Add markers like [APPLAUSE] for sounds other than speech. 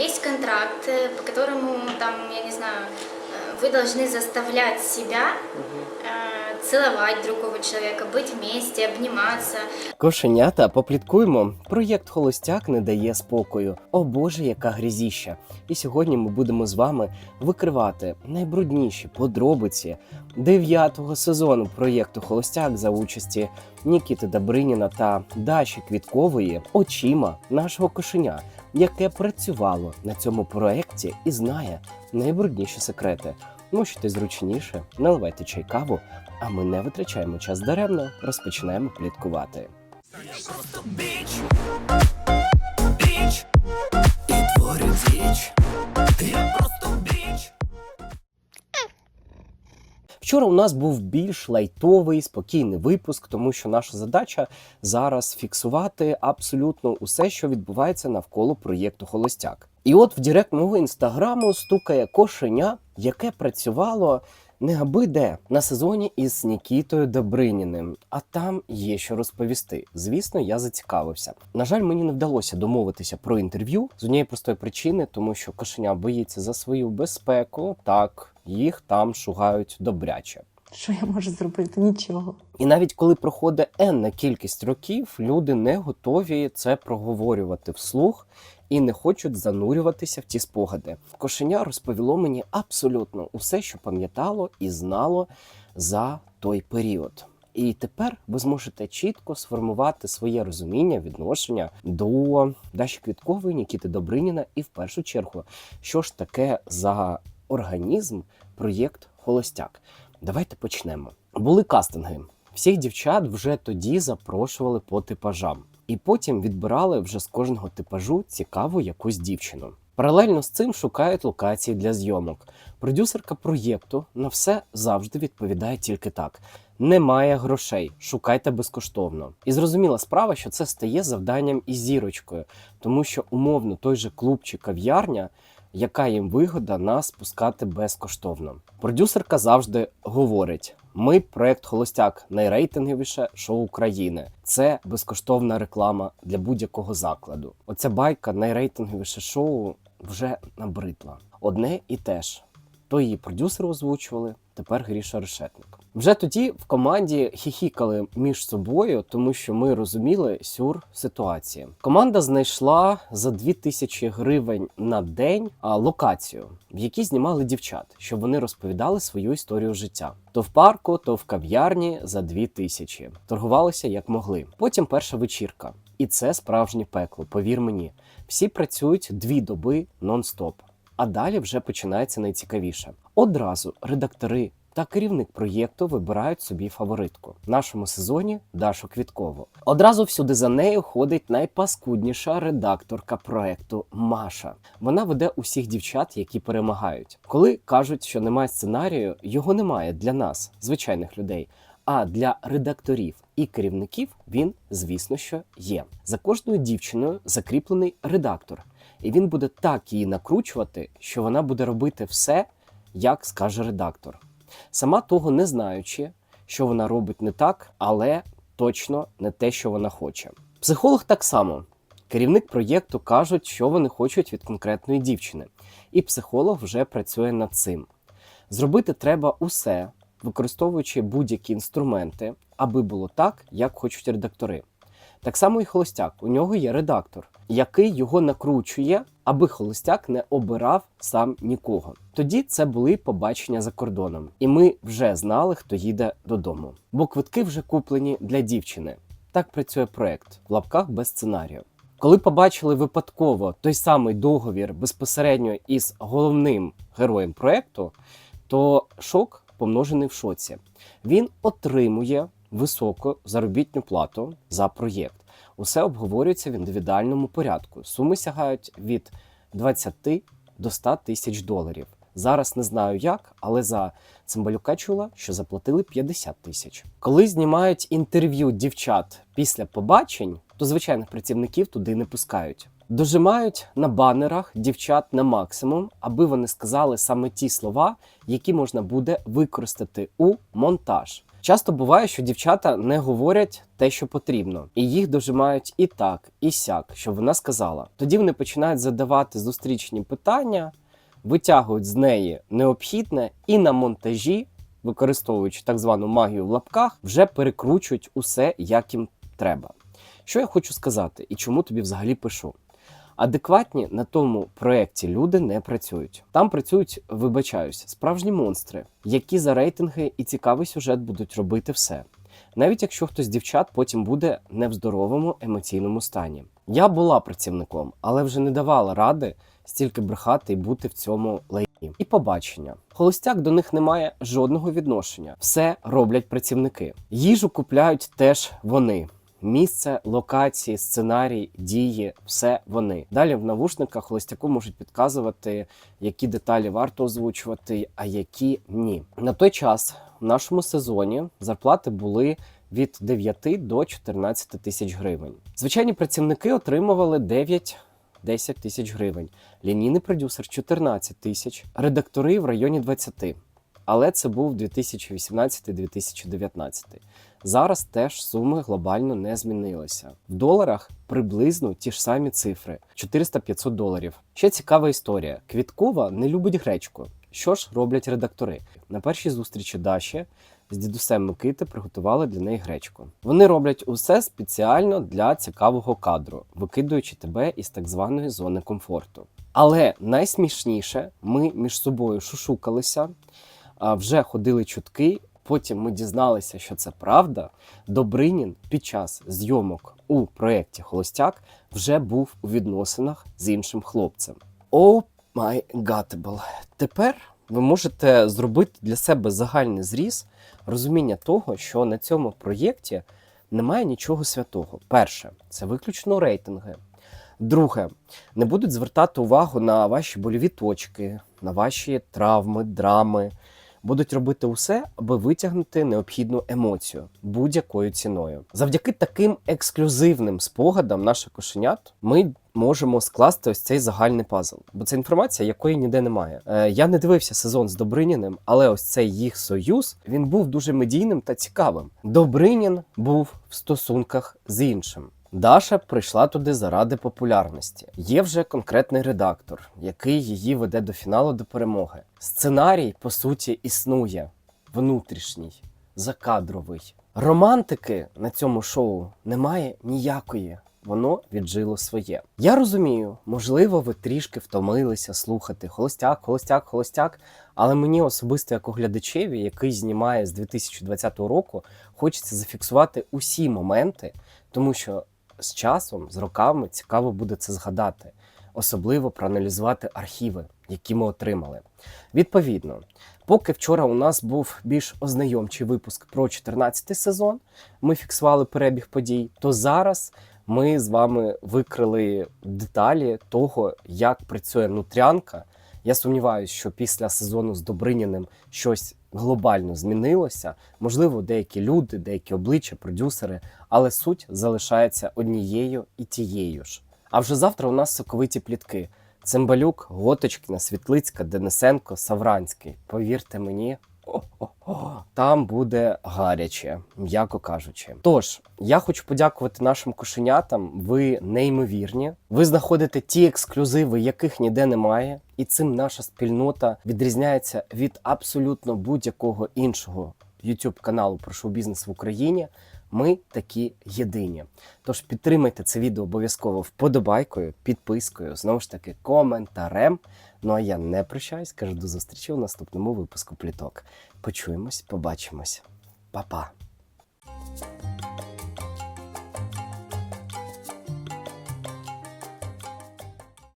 есть контракт, э, по которому там, я не знаю, э, вы должны заставлять себя э, целовать другого человека, быть вместе, обниматься. Кошенята, попліткуємо. Проєкт Холостяк не дає спокою. О Боже, яка грізіща! І сьогодні ми будемо з вами викривати найбрудніші подробиці дев'ятого сезону проєкту Холостяк за участі Нікіти Добриніна та Даші Квіткової очима нашого кошеня, яке працювало на цьому проєкті і знає найбрудніші секрети. Мушити зручніше, наливайте чай каву, а ми не витрачаємо час даремно, розпочинаємо пліткувати. Я просто Вчора у нас був більш лайтовий, спокійний випуск, тому що наша задача зараз фіксувати абсолютно усе, що відбувається навколо проєкту Холостяк. І от в Директ мого інстаграму стукає кошеня, яке працювало не на сезоні із Нікітою Добриніним. А там є що розповісти. Звісно, я зацікавився. На жаль, мені не вдалося домовитися про інтерв'ю з однієї простої причини, тому що кошеня боїться за свою безпеку. Так, їх там шугають добряче. Що я можу зробити? Нічого. І навіть коли проходить енна кількість років, люди не готові це проговорювати вслух і не хочуть занурюватися в ті спогади. Кошеня розповіло мені абсолютно усе, що пам'ятало і знало за той період. І тепер ви зможете чітко сформувати своє розуміння, відношення до Даші Квіткової, Нікіти Добриніна, і в першу чергу, що ж таке за організм проєкт Холостяк. Давайте почнемо. Були кастинги. Всіх дівчат вже тоді запрошували по типажам, і потім відбирали вже з кожного типажу цікаву якусь дівчину. Паралельно з цим шукають локації для зйомок. Продюсерка проєкту на все завжди відповідає тільки так: немає грошей, шукайте безкоштовно. І зрозуміла справа, що це стає завданням із зірочкою, тому що умовно той же клуб чи кав'ярня яка їм вигода нас пускати безкоштовно. Продюсерка завжди говорить: ми проект Холостяк найрейтинговіше шоу України. Це безкоштовна реклама для будь-якого закладу. Оця байка найрейтинговіше шоу вже набридла. Одне і те ж. То її продюсери озвучували, тепер Гріша Решетник. Вже тоді в команді хіхікали між собою, тому що ми розуміли сюр ситуації. Команда знайшла за 2000 гривень на день локацію, в якій знімали дівчат, щоб вони розповідали свою історію життя. То в парку, то в кав'ярні за 2000. Торгувалися як могли. Потім перша вечірка. І це справжнє пекло, повір мені. Всі працюють дві доби нон-стоп. А далі вже починається найцікавіше. Одразу редактори та керівник проєкту вибирають собі фаворитку в нашому сезоні Дашу Квіткову. Одразу всюди за нею ходить найпаскудніша редакторка проекту Маша. Вона веде усіх дівчат, які перемагають. Коли кажуть, що немає сценарію, його немає для нас, звичайних людей. А для редакторів і керівників він, звісно, що є. За кожною дівчиною закріплений редактор, і він буде так її накручувати, що вона буде робити все, як скаже редактор. Сама того не знаючи, що вона робить не так, але точно не те, що вона хоче. Психолог так само. Керівник проєкту кажуть, що вони хочуть від конкретної дівчини, і психолог вже працює над цим. Зробити треба усе, використовуючи будь-які інструменти, аби було так, як хочуть редактори. Так само і холостяк. У нього є редактор, який його накручує, аби холостяк не обирав сам нікого. Тоді це були побачення за кордоном, і ми вже знали, хто їде додому. Бо квитки вже куплені для дівчини. Так працює проект в лапках без сценарію. Коли побачили випадково той самий договір безпосередньо із головним героєм проекту, то шок помножений в шоці. Він отримує високу заробітну плату за проєкт. Усе обговорюється в індивідуальному порядку. Суми сягають від 20 до 100 тисяч доларів. Зараз не знаю як, але за Цимбалюка чула, що заплатили 50 тисяч. Коли знімають інтерв'ю дівчат після побачень, то звичайних працівників туди не пускають. Дожимають на банерах дівчат на максимум, аби вони сказали саме ті слова, які можна буде використати у монтаж. Часто буває, що дівчата не говорять те, що потрібно, і їх дожимають і так, і сяк, щоб вона сказала. Тоді вони починають задавати зустрічні питання, витягують з неї необхідне і на монтажі, використовуючи так звану магію в лапках, вже перекручують усе, як їм треба. Що я хочу сказати і чому тобі взагалі пишу? Адекватні на тому проєкті люди не працюють. Там працюють, вибачаюсь, справжні монстри, які за рейтинги і цікавий сюжет будуть робити все. Навіть якщо хтось з дівчат потім буде не в здоровому емоційному стані. Я була працівником, але вже не давала ради стільки брехати і бути в цьому лайні. І побачення. Холостяк до них не має жодного відношення. Все роблять працівники. Їжу купляють теж вони. Місце, локації, сценарій, дії все вони. Далі в навушниках холостяку можуть підказувати, які деталі варто озвучувати, а які ні. На той час в нашому сезоні зарплати були від 9 до 14 тисяч гривень. Звичайні працівники отримували 9 10 тисяч гривень. Лінійний продюсер 14 тисяч, редактори в районі 20. Але це був 2018-2019. Зараз теж суми глобально не змінилися. В доларах приблизно ті ж самі цифри 400-500 доларів. Ще цікава історія: Квіткова не любить гречку. Що ж роблять редактори? На першій зустрічі Даші з дідусем Микити приготували для неї гречку. Вони роблять усе спеціально для цікавого кадру, викидуючи тебе із так званої зони комфорту. Але найсмішніше, ми між собою шушукалися, вже ходили чутки. Потім ми дізналися, що це правда. Добринін під час зйомок у проєкті Холостяк вже був у відносинах з іншим хлопцем. О май гатебл. Тепер ви можете зробити для себе загальний зріз розуміння того, що на цьому проєкті немає нічого святого. Перше, це виключно рейтинги. Друге, не будуть звертати увагу на ваші больові точки, на ваші травми, драми. Будуть робити усе, аби витягнути необхідну емоцію будь-якою ціною. Завдяки таким ексклюзивним спогадам наших кошенят ми можемо скласти ось цей загальний пазл. Бо це інформація, якої ніде немає. Е, я не дивився сезон з Добриніним, але ось цей їх союз він був дуже медійним та цікавим. Добринін був в стосунках з іншим. Даша прийшла туди заради популярності. Є вже конкретний редактор, який її веде до фіналу до перемоги. Сценарій, по суті, існує внутрішній, закадровий. Романтики на цьому шоу немає ніякої. Воно віджило своє. Я розумію, можливо, ви трішки втомилися слухати холостяк, холостяк, холостяк. Але мені особисто, як оглядачеві, який знімає з 2020 року, хочеться зафіксувати усі моменти, тому що з часом, з роками цікаво буде це згадати, особливо проаналізувати архіви, які ми отримали. Відповідно, поки вчора у нас був більш ознайомчий випуск про 14 сезон, ми фіксували перебіг подій, то зараз ми з вами викрили деталі того, як працює нутрянка. Я сумніваюся, що після сезону з Добриніним щось глобально змінилося. Можливо, деякі люди, деякі обличчя, продюсери, але суть залишається однією і тією ж. А вже завтра у нас соковиті плітки. Цимбалюк, Готочкіна, Світлицька, Денисенко, Савранський. Повірте мені, [LAUGHS] там буде гаряче, м'яко кажучи. Тож, я хочу подякувати нашим кошенятам. Ви неймовірні. Ви знаходите ті ексклюзиви, яких ніде немає, і цим наша спільнота відрізняється від абсолютно будь-якого іншого youtube каналу про шоу-бізнес в Україні. Ми такі єдині. Тож підтримайте це відео обов'язково вподобайкою, підпискою, знову ж таки, коментарем. Ну а я не прощаюсь, кажу до зустрічі у наступному випуску пліток. Почуємось, побачимось. Па-па!